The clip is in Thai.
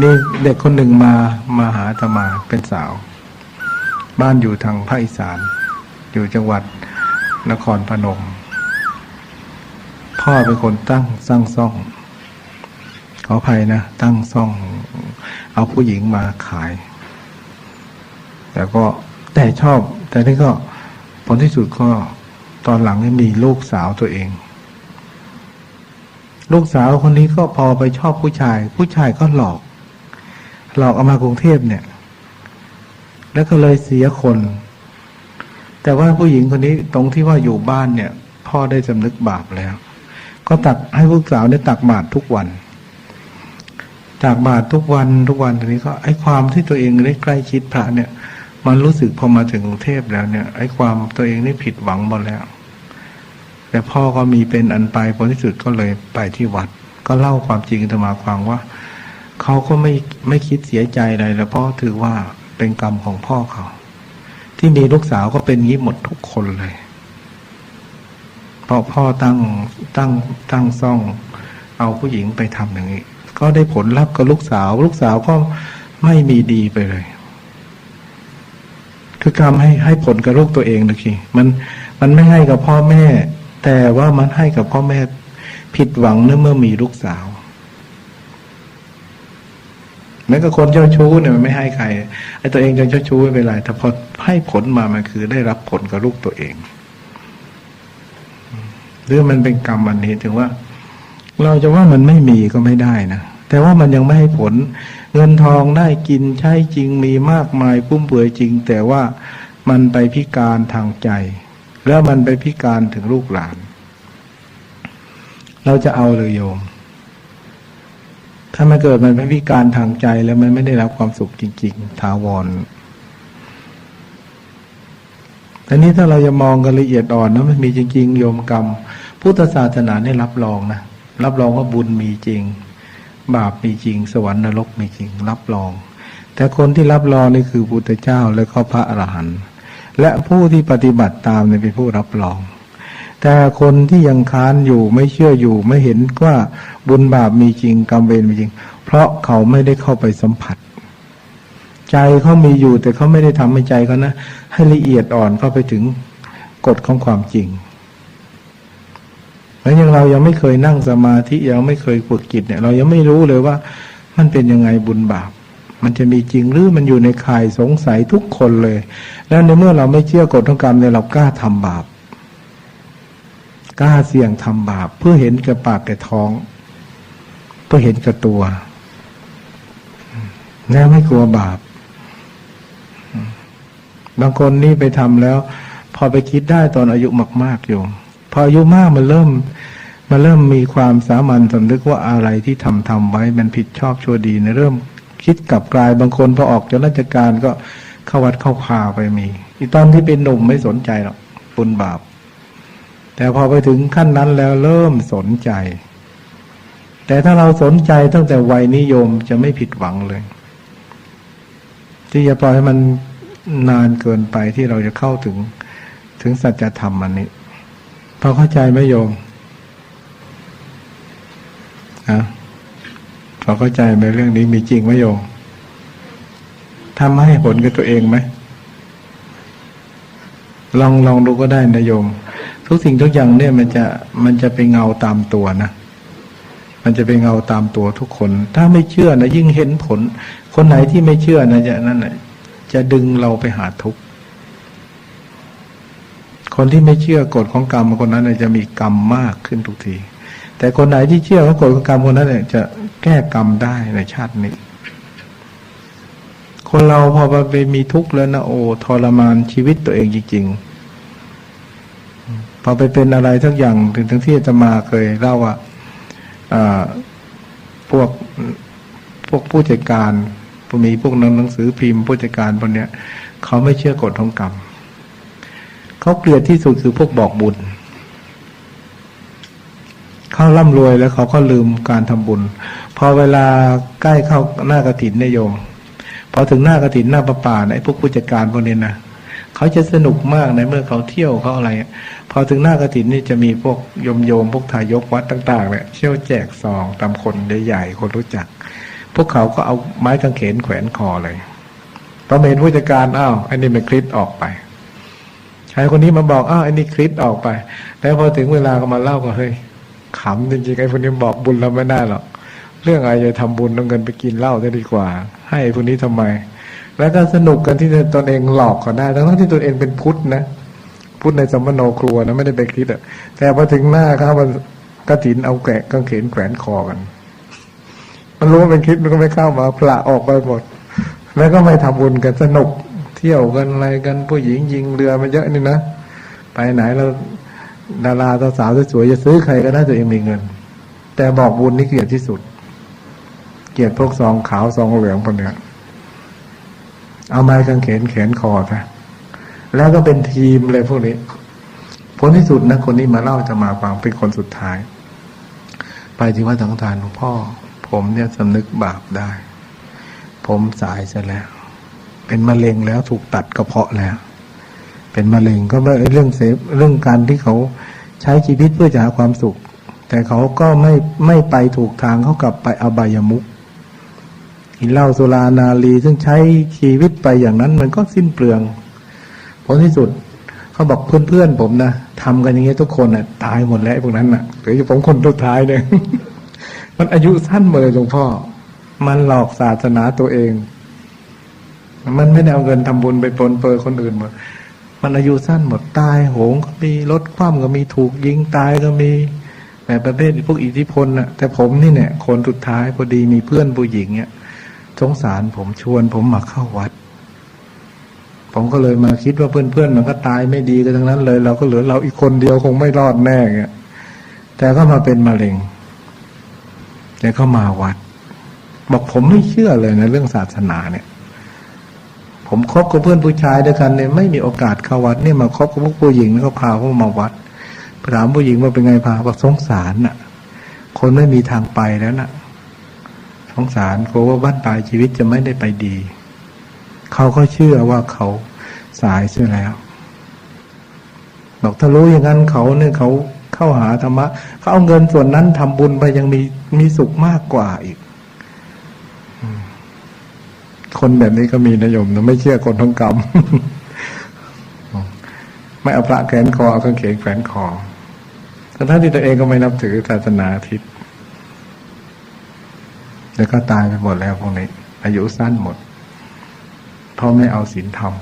มีเด็กคนหนึ่งมามาหาอาตมาเป็นสาว บ้านอยู่ทางภาคอีสาน อยู่จังหวัดนครพนม พ่อเป็นคนตั้งสร้างซ่อง ขออภัยนะ ตั้งซ่อง เอาผู้หญิงมาขาย แต่ก็แต่ชอบ แต่นี่ก็ผลที่สุดก็ตอนหลังมีลูกสาวตัวเอง ลูกสาวคนนี้ก็พอไปชอบผู้ชาย ผู้ชายก็หลอก หลอกเอามากรุงเทพเนี่ย แล้วก็เลยเสียคน แต่ว่าผู้หญิงคนนี้ตรงที่ว่าอยู่บ้านเนี่ย พ่อได้สำนึกบาปแล้ว ก็ตักให้ลูกสาวเนี่ยตักบาตรทุกวันตักบาตรทุกวันทุกวันทีนี้ก็ไอ้ความที่ตัวเองได้ใกล้ชิดพระเนี่ย มันรู้สึกพอมาถึงกรุงเทพแล้วเนี่ยไอ้ความตัวเองนี่ผิดหวังหมดแล้ว แต่พ่อก็มีเป็นอันไปผลที่สุดก็เลยไปที่วัด ก็เล่าความจริงอาตมาฟังว่า เขาก็ไม่ไม่คิดเสียใจอะไรแล้วเพราะถือว่าเป็นกรรมของพ่อเขา ที่มีลูกสาวก็เป็นงี้หมดทุกคนเลยเพราะพ่อตั้งตั้งตั้งซ่อง เอาผู้หญิงไปทำอย่างนี้ ก็ได้ผลลัพธ์กับลูกสาว ลูกสาวก็ไม่มีดีไปเลย คือกรรมให้ให้ผลกับลูกตัวเองนะคีมันมันไม่ให้กับพ่อแม่ แต่ว่ามันให้กับพ่อแม่ผิดหวังเนื่อเมื่อมีลูกสาว แม้กับคนเจ้าชู้เนี่ยมันไม่ให้ใครไอ้ตัวเองจะเจ้าชู้ไม่เป็นไรแต่พอให้ผลมามันคือได้รับผลกับลูกตัวเอง หรือมันเป็นกรรมอันนี้ถึงว่า เราจะว่ามันไม่มีก็ไม่ได้นะแต่ว่ามันยังไม่ให้ผล เงินทองได้กินใช้จริงมีมากมายพุ่มเปือยจริง แต่ว่ามันไปพิการทางใจ แล้วมันไปพิการถึงลูกหลาน เราจะเอาเลยโยม ถ้ามันเกิดมันเป็นพิการทางใจแล้วมันไม่ได้รับความสุขจริง ๆ ถาวรแต่นี้ถ้าเราจะมองกันละเอียดอ่อนนะมันมีจริง ๆ โยมกรรม พุทธศาสนาได้รับรองนะรับรองว่าบุญมีจริง บาปมีจริง สวรรค์นรกมีจริง รับรอง แต่คนที่รับรองนี่คือพุทธเจ้าและก็พระอรหันต์และผู้ที่ปฏิบัติตามเนี่ยเป็นผู้รับรอง แต่คนที่ยังค้านอยู่ไม่เชื่ออยู่ไม่เห็นว่าบุญบาปมีจริงกรรมเวรมีจริง เพราะเขาไม่ได้เข้าไปสัมผัส ใจเขามีอยู่แต่เขาไม่ได้ทำให้ใจเขานะ ให้ละเอียดอ่อนเข้าไปถึงกฎของความจริงแล้วยังเรายังไม่เคยนั่งสมาธิยังไม่เคยฝึกจิตเนี่ย เรายังไม่รู้เลยว่า มันเป็นยังไงบุญบาป มันจะมีจริงหรือมันอยู่ในข่ายสงสัยทุกคนเลย แล้วในเมื่อเราไม่เชื่อกฎของกรรมเนี่ยเรากล้าทำบาป กล้าเสี่ยงทำบาป เพื่อเห็นกับปากแก่ท้อง เพื่อเห็นกับตัวแล้วไม่กลัวบาป บางคนนี่ไปทำแล้ว พอไปคิดได้ตอนอายุมาก ๆอยู่ พออายุมากมันเริ่ม มันเริ่มมีความสามัญสำนึกว่าอะไรที่ทำทำไว้มันผิดชอบชั่วดีเนยเริ่มคิดกลับกลายบางคนพอออกจากราชการก็เข้าวัดเข้าคาไปมีอีตอนที่เป็นหนุ่มไม่สนใจหรอกบุญบาป แต่พอไปถึงขั้นนั้นแล้วเริ่มสนใจ แต่ถ้าเราสนใจตั้งแต่วัยนิยมจะไม่ผิดหวังเลย ที่จะปล่อยให้มันนานเกินไปที่เราจะเข้าถึงถึงสัจธรรมอันนี้พอเข้าใจไหมโยมอะพอเข้าใจไหมเรื่องนี้มีจริงไหมโยมทำให้ผลกับตัวเองไหมลองลองดูก็ได้นะโยม ทุกสิ่งทุกอย่างเนี่ยมันจะมันจะไปเงาตามตัวนะ มันจะไปเงาตามตัวทุกคน ถ้าไม่เชื่อนะยิ่งเห็นผล คนไหนที่ไม่เชื่อนะจะนั่นนะจะดึงเราไปหาทุกข์คนที่ไม่เชื่อกฎของกรรมคนนั้นนะจะมีกรรมมากขึ้นทุกที แต่คนไหนที่เชื่อว่ากฎของกรรมคนนั้นเนี่ยจะแก้กรรมได้ในชาตินี้ คนเราพอไปมีทุกข์แล้วนะโอ้ทรมานชีวิตตัวเองจริงๆ พอไปเป็นอะไรทั้งอย่างถึงทั้งที่จะมาเคยเล่าว่าพวกพวกผู้จัดการมีพวกหนังสือพิมพ์ผู้จัดการพวกเนี้ยเขาไม่เชื่อกฎของกรรมเขาเกลียดที่สุดคือพวกบอกบุญเขาร่ำรวยแล้วเขาก็ลืมการทำบุญ พอเวลาใกล้เข้าหน้ากระถินนโยมพอถึงหน้ากระถินหน้าประป่าไอ้พวกผู้จัดการพวกนี้นะ เขาจะสนุกมากในเมื่อเขาเที่ยวเขาอะไร พอถึงหน้ากระถินนี่จะมีพวกโยมโยมพวกทายกวัดต่างๆเนี่ยเชี่ยวแจกซองตามคนใหญ่ๆคนรู้จัก พวกเขาก็เอาไม้กางเขนแขวนคอเลยตอนเห็นผู้จัดการอ้าวไอ้นี่เป็นคริสออกไปชายคนนี้มาบอกอ้าวไอ้นี่คริสออกไป แล้วพอถึงเวลาก็มาเล่าก็เฮ้ยขำจริงๆไอ้คนนี้บอกบุญเราไม่ได้หรอกเรื่องอะไรจะทำบุญต้องเงินไปกินเหล้าจะดีกว่า ให้คนนี้ทำไม แล้วก็สนุกกันที่ตนเองหลอกเขาได้ทั้งที่ตนเองเป็นพุทธนะพุทธในสมโนครัวนะไม่ได้ไปคิดอะแต่พอถึงหน้าครับมันกระถินเอาแกะกางเขนแขวนคอกัน มันรู้ว่าเป็นคิดมันก็ไม่เข้ามาพละออกไปหมด แล้วก็ไม่ทำบุญกันสนุก เที่ยวกันอะไรกันผู้หญิงยิงเรือมาเยอะนี่นะไปไหนเราดาราสาวสวยจะซื้อใครก็ได้ตัวเองมีเงิน แต่บอกบุญนี่เกลียดที่สุด เกลียดพวกซองขาวซองเหลืองพวกเนี้ย เอาไม้กางเขนแขนคอซะแล้วก็เป็นทีมเลยพวกนี้ผลที่สุดนะคนนี้มาเล่าจะมาฟังเป็นคนสุดท้าย ไปที่วัดสังฆทานหลวงพ่อ ผมเนี่ยสำนึกบาปได้ ผมสายซะแล้ว เป็นมะเร็งแล้วถูกตัดกระเพาะแล้ว เป็นมะเร็งก็ไม่เรื่องเสพเรื่องการที่เขาใช้ชีวิตเพื่อจะหาความสุข แต่เขาก็ไม่ไม่ไปถูกทางเขากลับไปอบายมุข กินเหล้าสุรานารีซึ่งใช้ชีวิตไปอย่างนั้น มันก็สิ้นเปลืองผลที่สุดเขาบอกเพื่อนๆผมนะทำกันอย่างเงี้ยทุกคนน่ะ ตายหมดแล้วพวกนั้นน่ะเหลืออยู่ผมคนสุดท้ายเนี่ยมันอายุสั้นหมดเลยหลวงพ่อ มันหลอกศาสนาตัวเอง มันไม่ได้เอาเงินทำบุญไปปนเปื้อคนอื่นหมดมันอายุสั้นหมดตายโหงก็มีรถคว่ำก็มีถูกยิงตายก็มีแบบประเภทพวกอิทธิพลน่ะ แต่ผมนี่เนี่ยคนสุดท้ายพอดีมีเพื่อนผู้หญิงเนี่ย สงสารผมชวนผมมาเข้าวัด ผมก็เลยมาคิดว่าเพื่อนๆมันก็ตายไม่ดีกันทั้งนั้นเลย เราก็เหลือเราอีกคนเดียวคงไม่รอดแน่เงี้ยแต่ก็มาเป็นมะเร็งแต่ก็มาวัด บอกผมไม่เชื่อเลยนะเรื่องศาสนาเนี่ย ผมคบกับเพื่อนผู้ชายด้วยกันเนี่ยไม่มีโอกาสเข้าวัดเนี่ยมาคบกับพวกผู้หญิงแล้วก็พาเขามาวัดถามผู้หญิงว่าเป็นไงพาบอกสงสารน่ะ คนไม่มีทางไปแล้วน่ะ สงสารกลัวว่าบ้านปลายชีวิตจะไม่ได้ไปดี เขาก็เชื่อว่าเขาสายเสียแล้วบอกถ้ารู้อย่างนั้นเขาเนี่ยเขาเข้าหาธรรมะเขาเอาเงินส่วนนั้นทำบุญไปยังมีมีสุขมากกว่าอีก คนแบบนี้ก็มีนายมนะไม่เชื่อคนทั้งกรรมไม่เอาพระแขวนคอเอากางเขนแขวนคอทั้งที่ตัวเองก็ไม่นับถือศาสนาทิศ แล้วก็ตายไปหมดแล้วพวกนี้ อายุสั้นหมดเพราะไม่เอาศีลธรรม